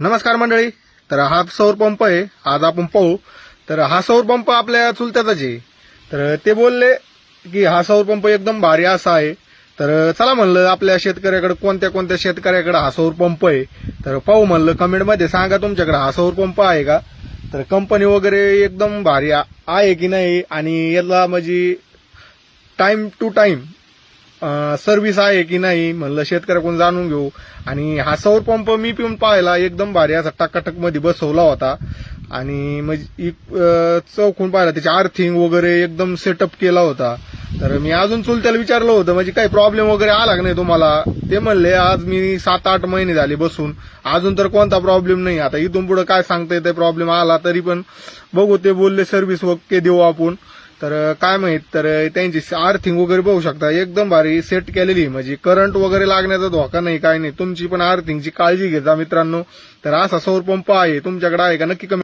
नमस्कार मंडळी. तर हा सौर पंप आहे. आज आपण पाहू. तर हा सौर पंप आपल्या चुलत्याचाच आहे. तर ते बोलले की हा सौर पंप एकदम भारी असा आहे. तर चला म्हणलं आपल्या शेतकऱ्याकडे कोणत्या कोणत्या शेतकऱ्याकडे हा सौर पंप आहे? तर पाहू म्हणलं कमेंटमध्ये सांगा तुमच्याकडे हा सौर पंप आहे का? तर कंपनी वगैरे एकदम भारी आहे की नाही? आणि याला म्हणजे टाइम टू टाइम सर्व्हिस आहे की नाही म्हणलं शेतकऱ्याकडून जाणून घेऊ. आणि हा सौर पंप मी पिऊन पाहिला एकदम भारी असा टकाटकमध्ये बसवला होता. आणि म्हणजे इ- चौकून पाहिला त्याची अर्थिंग वगैरे एकदम सेटअप केला होता. तर मी अजून चुलत्याला विचारलं होतं म्हणजे काही प्रॉब्लेम वगैरे आला का नाही तुम्हाला? ते म्हणले आज मी सात आठ महिने झाले बसून. अजून तर कोणता प्रॉब्लेम नाही. आता इथून पुढे काय सांगता येते प्रॉब्लेम आला तरी पण बघू ते बोलले सर्व्हिस वगैरे देऊ आपण. तर काय माहीत तर त्यांची आर्थिंग वगैरे बघू शकता. एकदम भारी सेट केलेली म्हणजे करंट वगैरे लागण्याचा धोका नाही काय नाही. तुमची पण आर्थिंगची काळजी घेता मित्रांनो. तर असा सौर पंप आहे. तुमच्याकडे आहे का? नक्की कमी